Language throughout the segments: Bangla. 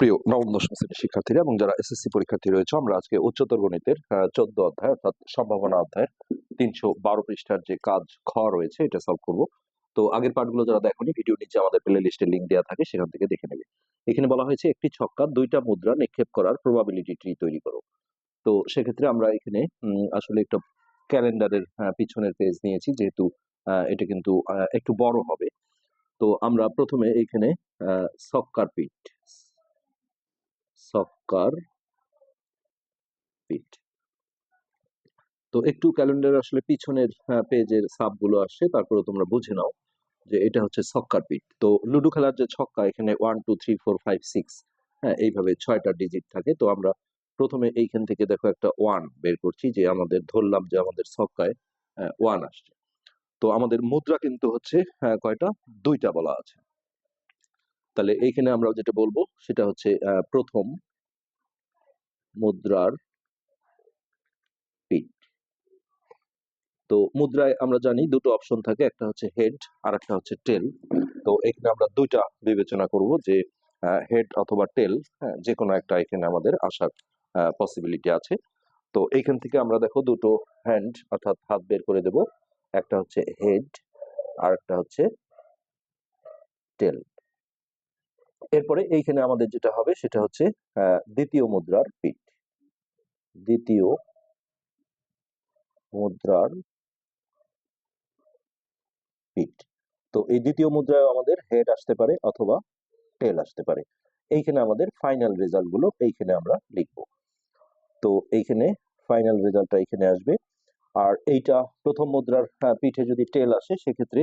প্রিয় নবম দশম শ্রেণির শিক্ষার্থীরা এবং যারা এসএসসি পরীক্ষার্থী রয়েছে আমরা আজকে উচ্চতর গণিতের চোদ্দ অধ্যায় অর্থাৎ সম্ভাবনা অধ্যায়ের তিনশো বারো পৃষ্ঠার যে কাজ খ রয়েছে এটা সলভ করব। তো আগের পার্টগুলো যারা দেখোনি ভিডিও নিচে আমাদের প্লে লিস্টে লিঙ্ক দেওয়া থাকে সেখান থেকে দেখে নেবে। এখানে বলা হয়েছে একটি ছক্কা দুইটা মুদ্রা নিক্ষেপ করার প্রবাবিলিটি ট্রি তৈরি করো। তো সেক্ষেত্রে আমরা এখানে আসলে একটা ক্যালেন্ডারের পিছনের পেজ নিয়েছি যেহেতু এটা কিন্তু একটু বড় হবে। তো আমরা প্রথমে এখানে আহ, ছক্কার পিঠ সক্কার পিট তো একটু ক্যালেন্ডার আসলে পিছনের পেজের সাবগুলো আসছে তারপরে তোমরা বুঝে নাও যে এটা হচ্ছে ছক্কার পিট তো লুডো খেলার যে ছক্কা এখানে one two three four five six হ্যাঁ এইভাবে ছয়টা ডিজিট থাকে। তো আমরা প্রথমে এইখান থেকে দেখো একটা ওয়ান বের করছি যে আমাদের ধরলাম যে আমাদের ছক্কায় ওয়ান আসছে। তো আমাদের মুদ্রা কিন্তু হচ্ছে হ্যাঁ, কয়টা? দুইটা বলা আছে। তাহলে এইখানে আমরা যেটা বলব সেটা হচ্ছে প্রথম মুদ্রার তো মুদ্রায় আমরা জানি দুটো অপশন থাকে, একটা হচ্ছে হেড আর একটা হচ্ছে টেল। তো এখানে আমরা দুইটা বিবেচনা করব যে হেড অথবা টেল হ্যাঁ যে কোনো একটা এখানে আমাদের আসার পসিবিলিটি আছে। তো এইখান থেকে আমরা দেখো দুটো হ্যান্ড অর্থাৎ হাত বের করে দেব। একটা হচ্ছে হেড আর একটা হচ্ছে টেল। এরপরে এইখানে আমাদের যেটা হবে সেটা হচ্ছে দ্বিতীয় মুদ্রার পিঠ। দ্বিতীয় মুদ্রার পিঠ। তো এই দ্বিতীয় মুদ্রায় আমাদের হেড আসতে পারে অথবা টেল আসতে পারে। এইখানে আমাদের ফাইনাল রেজাল্টগুলো এইখানে আমরা লিখব। তো এইখানে ফাইনাল রেজাল্টটা এখানে আসবে। আর এইটা প্রথম মুদ্রার পিঠে যদি টেল আসে সেক্ষেত্রে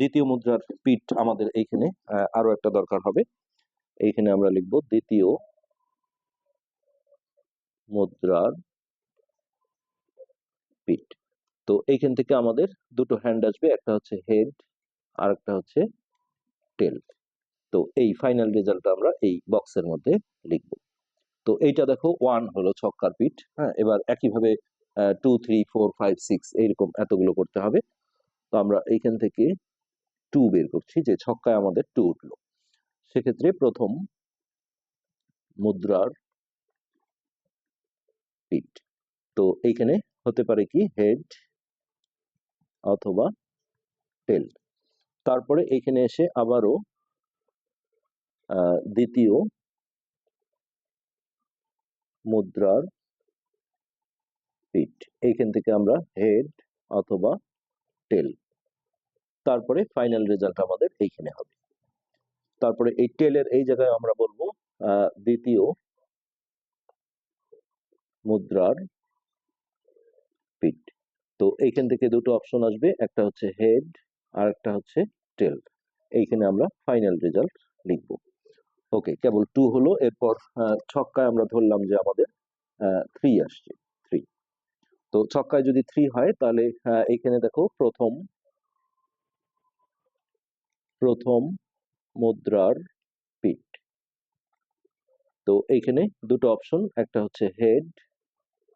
দ্বিতীয় মুদ্রার পিঠ আমাদের এইখানে আরও একটা দরকার হবে। এইখানে আমরা লিখব দ্বিতীয় মুদ্রার পিঠ। তো এইখান থেকে আমাদের দুটো হ্যান্ড আসবে, একটা হচ্ছে হেড আর একটা হচ্ছে টেল তো এই ফাইনাল রেজাল্টটা আমরা এই বক্সের মধ্যে লিখব। তো এইটা দেখো ওয়ান হলো ছক্কার পিঠ হ্যাঁ? এবার একইভাবে two three four five six এইরকম এতগুলো করতে হবে। তো আমরা এইখান থেকে টু বের করছি, যে ছক্কায় আমাদের টু উঠল। সেক্ষেত্রে প্রথম মুদ্রার পিট তো এইখানে হতে পারে কি হেড অথবা টেল তারপরে এইখানে এসে আবারও দ্বিতীয় মুদ্রার পিঠ এইখান থেকে আমরা হেড অথবা টেল। তারপরে ফাইনাল রেজাল্ট আমাদের এইখানে হবে। তারপরে এই টেলের এই জায়গায় আমরা বলব দ্বিতীয় মুদ্রার পিঠ। তো এইখান থেকে দুটো অপশন আসবে, একটা হচ্ছে হেড আর একটা হচ্ছে টেল। এইখানে আমরা ফাইনাল রেজাল্ট লিখব। ওকে, কেবল টু হলো, এরপর ছক্কায় আমরা ধরলাম যে আমাদের থ্রি আসছে। তো ছক্কায় যদি থ্রি হয় তাহলে আহ, এইখানে দেখো প্রথম প্রথম মুদ্রার পিঠ। তো এইখানে দুটো অপশন একটা হচ্ছে হেড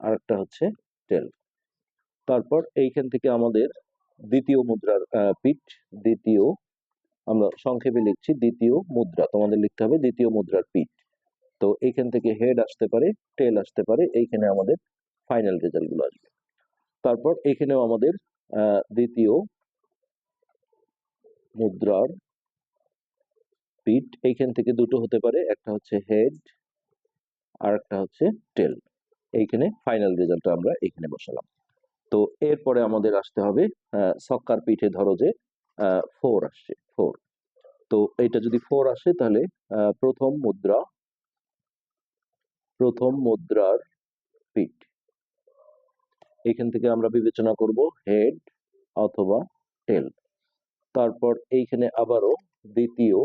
আর একটা হচ্ছে টেল তারপর এইখান থেকে আমাদের দ্বিতীয় মুদ্রার পিঠ দ্বিতীয় আমরা সংক্ষেপে লিখছি দ্বিতীয় মুদ্রা তোমাদের লিখতে হবে দ্বিতীয় মুদ্রার পিঠ। তো এইখান থেকে হেড আসতে পারে টেল আসতে পারে এইখানে আমাদের ফাইনাল রেজাল্টগুলো আসবে। তারপর এখানেও আমাদের দ্বিতীয় মুদ্রার পিঠ এইখান থেকে দুটো হতে পারে একটা হচ্ছে হেড আর একটা হচ্ছে টেল এইখানে ফাইনাল রেজাল্টটা আমরা এখানে বসালাম। তো এরপরে আমাদের আসতে হবে আহ, ছক্কার পিঠে ধরো যে ফোর আসছে ফোর তো এটা যদি ফোর আসে তাহলে প্রথম মুদ্রা প্রথম মুদ্রার পিঠ এখান থেকে আমরা বিবেচনা করব হেড অথবা টেল তারপর এইখানে আবারও দ্বিতীয়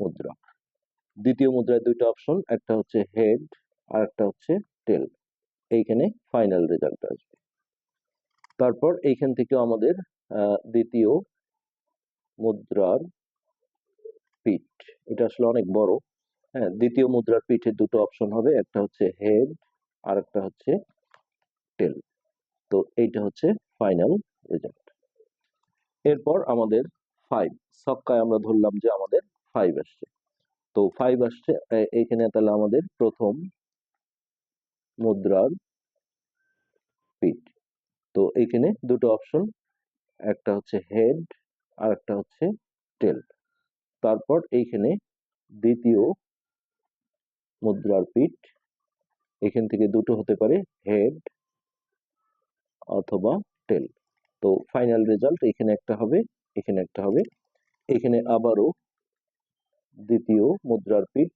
মুদ্রা। দ্বিতীয় মুদ্রায় দুইটা অপশন একটা হচ্ছে হেড আর একটা হচ্ছে টেল এইখানে ফাইনাল রেজাল্ট আসবে। তারপর এইখান থেকেও আমাদের দ্বিতীয় মুদ্রার পিঠ। এটা আসলে অনেক বড়। হ্যাঁ দ্বিতীয় মুদ্রার পিঠে দুটো অপশন হবে, একটা হচ্ছে হেড আর একটা হচ্ছে টেল। তো এইটা হচ্ছে ফাইনাল রেজাল্ট। এরপর আমাদের ফাইভ ছক্কায় আমরা ধরলাম যে আমাদের ফাইভ আসছে। তো ফাইভ আসছে এইখানে তাহলে আমাদের প্রথম মুদ্রার পিঠ তো এইখানে দুটো অপশন একটা হচ্ছে হেড আর একটা হচ্ছে টেল তারপর এইখানে দ্বিতীয় মুদ্রার পিঠ এখান থেকে দুটো হতে পারে হেড অথবা টেল তো ফাইনাল রেজাল্ট এখানে একটা হবে, এখানে একটা হবে। এখানে আবারও দ্বিতীয় মুদ্রার পিঠ।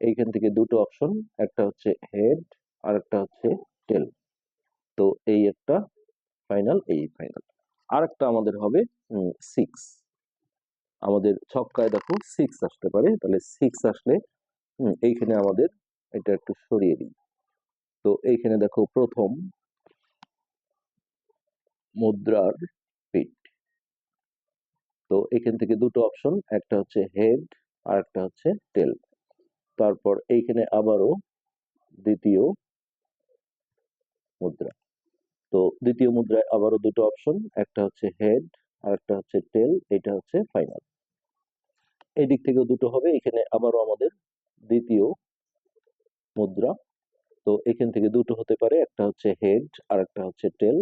এইখান থেকে দুটো অপশন একটা হচ্ছে হেড আর একটা হচ্ছে টেল তো এই একটা ফাইনাল এই ফাইনাল আর একটা আমাদের হবে সিক্স আমাদের ছক্কায় দেখো সিক্স আসতে পারে, তাহলে সিক্স আসলে এইখানে আমাদের এটা একটু সরিয়ে দিই। তো এইখানে দেখো প্রথম মুদ্রার পিঠ তো এখান থেকে দুটো অপশন একটা হচ্ছে হেড আর একটা হচ্ছে টেল তারপর এইখানে আবারও দ্বিতীয় মুদ্রা। তো দ্বিতীয় মুদ্রায় আবারও দুটো অপশন একটা হচ্ছে হেড আর একটা হচ্ছে টেল এটা হচ্ছে ফাইনাল এই দিক থেকেও দুটো হবে, এখানে আবারও আমাদের দ্বিতীয় মুদ্রা তো এখান থেকে দুটো হতে পারে, একটা হচ্ছে হেড আর একটা হচ্ছে টেল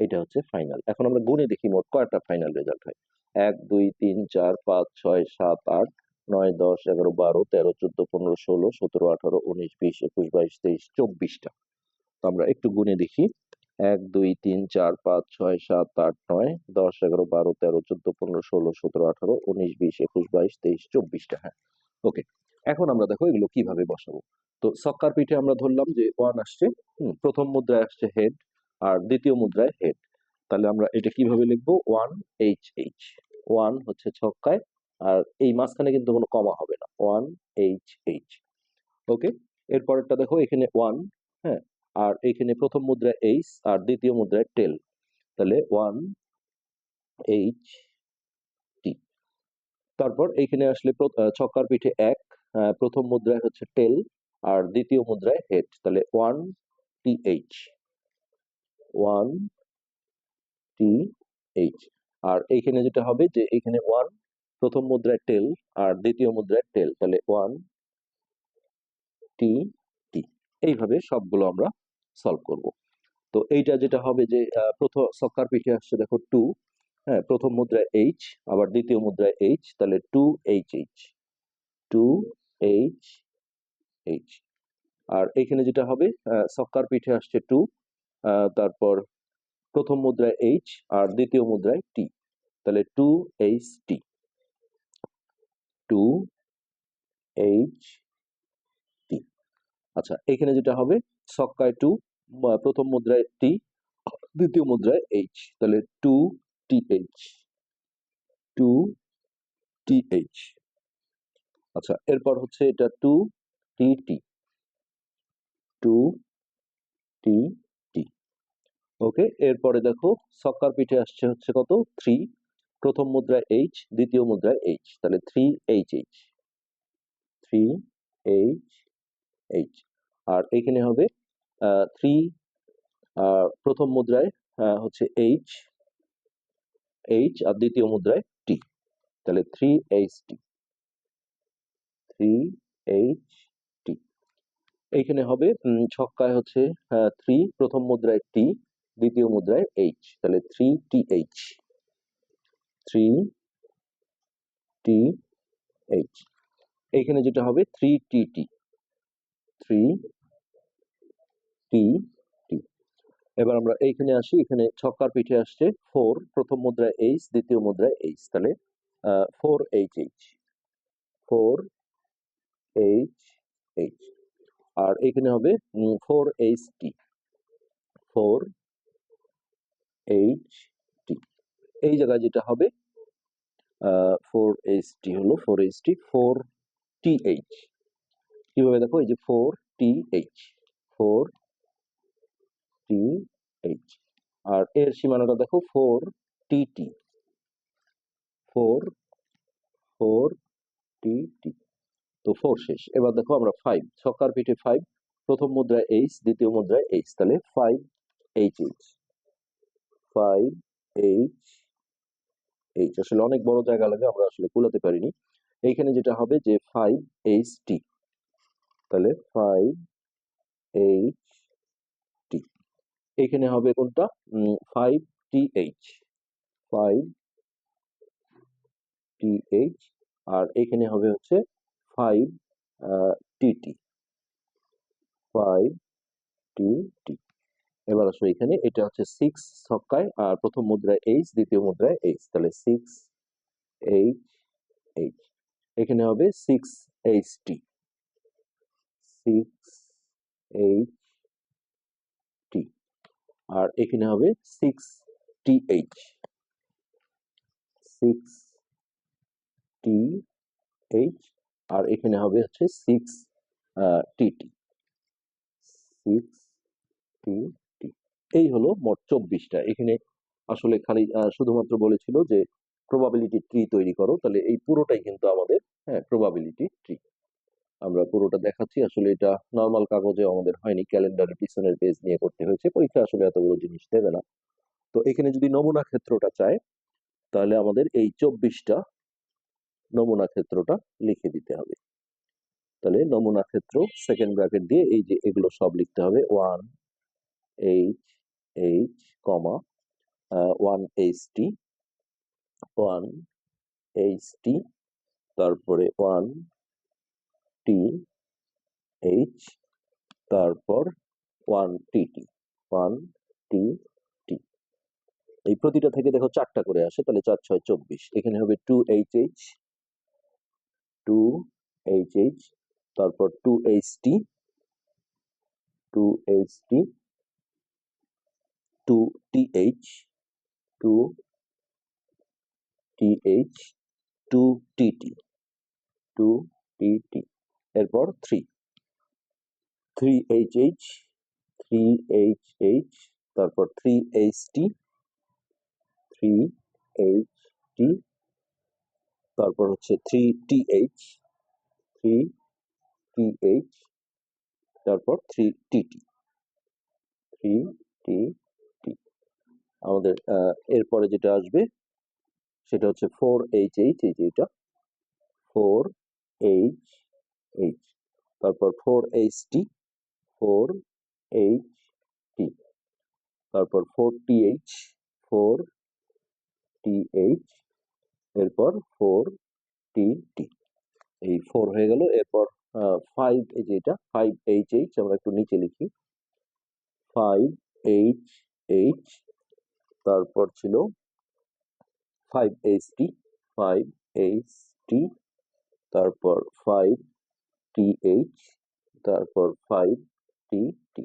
এটা হচ্ছে ফাইনাল এখন আমরা গুণে দেখি মোট কয়টা ফাইনাল রেজাল্ট হয়। এক, দুই, তিন, চার, পাঁচ, ছয়, সাত, আট, নয়, দশ, এগারো, বারো, তেরো, চোদ্দ, পনেরো, ষোলো, সতেরো, আঠারো, উনিশ, বিশ, একুশ, বাইশ, তেইশ, চব্বিশটা। তো আমরা একটু গুণে দেখি। এক, দুই, তিন, চার, পাঁচ, ছয়, সাত, আট, নয়, দশ, এগারো, বারো, তেরো, চোদ্দ, পনেরো, ষোলো, সতেরো, আঠারো, উনিশ, বিশ, একুশ, বাইশ, তেইশ, চব্বিশটা হ্যাঁ। ওকে, এখন আমরা দেখো এগুলো কীভাবে বসাবো। তো সক্কার পিঠে আমরা ধরলাম যে ওয়ান আসছে প্রথম মুদ্রায় আসছে হেড আর দ্বিতীয় মুদ্রায় হেড তাহলে আমরা এটা কীভাবে লিখব? ওয়ান এইচ এইচ ওয়ান হচ্ছে ছক্কায় আর এই মাঝখানে কিন্তু কোনো কমা হবে না। ওয়ান এইচ এইচ ওকে এরপরেরটা দেখো এখানে ওয়ান হ্যাঁ আর এখানে প্রথম মুদ্রায় এইচ আর দ্বিতীয় মুদ্রায় টেল তাহলে ওয়ান এইচ টি তারপর এইখানে আসলে ছক্কার পিঠে এক প্রথম মুদ্রায় হচ্ছে টেল আর দ্বিতীয় মুদ্রায় হেড তাহলে one T H one T H আর এইখানে যেটা হবে যে এখানে ওয়ান প্রথম মুদ্রায় টেল আর দ্বিতীয় মুদ্রায় টেল তাহলে ওয়ান টি টি এইভাবে সবগুলো আমরা সলভ করব। তো এইটা যেটা হবে যে প্রথম সক্কার পিঠে আসছে দেখো টু হ্যাঁ প্রথম মুদ্রায় এইচ আবার দ্বিতীয় মুদ্রায় এইচ তাহলে two H H two H H আর এখানে যেটা হবে সক্কার পিঠে আসছে টু তারপর প্রথম মুদ্রায় এইচ আর দ্বিতীয় মুদ্রায় টি তাহলে two H T two H T আচ্ছা এখানে যেটা হবে, সক্কায় টু প্রথম মুদ্রায় টি দ্বিতীয় মুদ্রায় এইচ তাহলে two T H two T H আচ্ছা এরপর হচ্ছে এটা two T T two T টি ওকে এরপরে দেখো, সক্কার পিঠে আসছে হচ্ছে কত? থ্রি প্রথম মুদ্রায় এইচ দ্বিতীয় মুদ্রায় এইচ তাহলে three H H three H H আর এখানে হবে থ্রি প্রথম মুদ্রায় হচ্ছে এইচ এইচ আর দ্বিতীয় মুদ্রায় টি তাহলে three H T three H এইখানে হবে ছক্কায় হচ্ছে থ্রি প্রথম মুদ্রায় টি দ্বিতীয় মুদ্রায় এইচ তাহলে three T H three T H এইখানে যেটা হবে three T T three T T এবার আমরা এইখানে আসি, এখানে ছক্কার পিঠে আসছে ফোর প্রথম মুদ্রায় এইচ দ্বিতীয় মুদ্রায় এইচ তাহলে four H H four H H আর এখানে হবে four H T four H T এই জায়গায় যেটা হবে ফোর এইচ টি হলো four H T four T H কীভাবে দেখো, এই যে four T H four T H আর এর সীমানাটা দেখো four T T four four T T তো ফোর শেষ। এবার দেখো আমরা ফাইভ ছক্কার পিঠে ফাইভ প্রথম মুদ্রায় এইচ দ্বিতীয় মুদ্রায় এইচ তাহলে five H H five H H আসলে অনেক বড় জায়গা লাগে, আমরা আসলে কুলাতে পারিনি। এইখানে যেটা হবে যে ফাইভ এইচ টি তাহলে ফাইভ এইচ টি এইখানে হবে কোনটা? Five T H five T H আর এখানে হবে হচ্ছে five T T five T T এবার আসো এখানে, এটা হচ্ছে সিক্স ছক্কায়, আর প্রথম মুদ্রায় এইচ দ্বিতীয় মুদ্রায় এইচ তাহলে সিক্স এইচ এইচ এখানে হবে six H T six H T আর এখানে হবে six T H six T H আর এখানে হবে হচ্ছে সিক্স টিটি সিক্স টি এই হলো মোট চব্বিশটা। এখানে আসলে খালি শুধুমাত্র বলেছিল যে প্রবাবিলিটি ট্রি তৈরি করো, তাহলে এই পুরোটাই কিন্তু আমাদের হ্যাঁ প্রবাবিলিটি ট্রি আমরা পুরোটা দেখাচ্ছি, আসলে এটা নর্মাল কাগজে আমাদের হয়নি ক্যালেন্ডারের পিছনের পেজ নিয়ে করতে হয়েছে, পরীক্ষা আসলে এতগুলো জিনিস দেবে না। তো এখানে যদি নমুনা ক্ষেত্রটা চায়, তাহলে আমাদের এই চব্বিশটা নমুনা ক্ষেত্রটা লিখে দিতে হবে। তাহলে নমুনা ক্ষেত্র সেকেন্ড ব্র্যাকেট দিয়ে এই যে এগুলো সব লিখতে হবে one H H comma one H T one H T তারপরে ওয়ান টি এইচ তারপর one T T one T T এই প্রতিটা থেকে দেখো চারটা করে আসে, তাহলে চার, ছয়, চব্বিশ। এখানে হবে two H H two H H তারপর two H T two H T two T H two T H two T T two T T এরপর three three H H three H H তারপর three H T three H T তারপর হচ্ছে three T H three T H তারপর three T T three T T আমাদের এরপরে যেটা আসবে, সেটা হচ্ছে ফোর এইচ এইচ এই এটা ফোর এইচ এইচ তারপর four H T four H T তারপর four T H four T H এরপর ফোর টি টি এই ফোর হয়ে গেল। এরপর ফাইভ এই যে এটা ফাইভ এইচ এইচ আমরা একটু নিচে লিখি। ফাইভ এইচ এইচ তারপর ছিল five H T five H T তারপর ফাইভ টি এইচ তারপর ফাইভ টি টি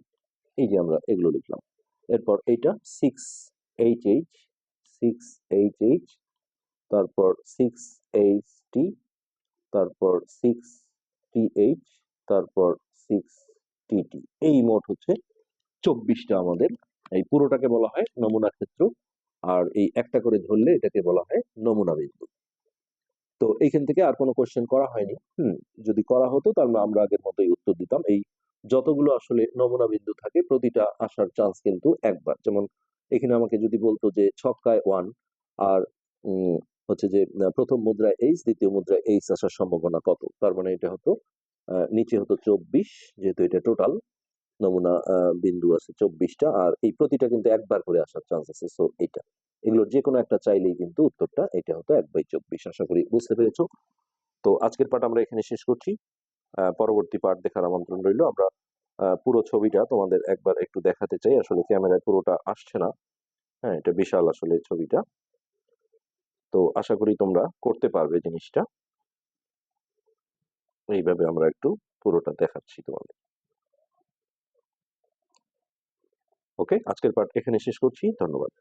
এই যে আমরা এগুলো লিখলাম। এরপর এইটা six H H six H H তারপর সিক্স এইচ টি তারপর সিক্স টি এইচ তারপর সিক্স টি টি এই মোট হচ্ছে চব্বিশটা আমাদের। এই পুরোটাকে বলা হয় নমুনা ক্ষেত্র। আর এই একটা করে ধরলে এটাকে বলা হয় নমুনা বিন্দু। তো এইখান থেকে আর কোনো কোয়েশ্চেন করা হয়নি। হুম, যদি করা হতো তাহলে আমরা আগের মতোই উত্তর দিতাম। এই যতগুলো আসলে নমুনা বিন্দু থাকে, প্রতিটা আসার চান্স কিন্তু একবার। যেমন এখানে আমাকে যদি বলতো যে ছক্কায় ওয়ান আর হচ্ছে যে প্রথম মুদ্রা এইচ দ্বিতীয় মুদ্রা এইচ আসার সম্ভাবনা কত? তার মানে এটা হতো নিচে হতো চব্বিশ, যেহেতু এটা টোটাল নমুনা বিন্দু আছে চব্বিশটা, আর এই প্রতিটা কিন্তু একবার করে আসার চান্স আছে সো এটা। এগুলোর যে কোনো একটা চাইলেই কিন্তু উত্তরটা এটা হতো এক বাই চব্বিশ, আশা করি বুঝতে পেরেছ? তো আজকের পাঠ আমরা এখানে শেষ করছি। পরবর্তী পাঠ দেখার আমন্ত্রণ রইল। আমরা পুরো ছবিটা তোমাদের একবার একটু দেখাতে চাই। আসলে ক্যামেরায় পুরোটা আসছে না। হ্যাঁ এটা বিশাল আসলে ছবিটা। তো আশা করি তোমরা করতে পারবে জিনিসটা। এইভাবে আমরা একটু পুরোটা দেখাচ্ছি তোমাদের। ওকে আজকের পাঠ এখানে শেষ করছি, ধন্যবাদ।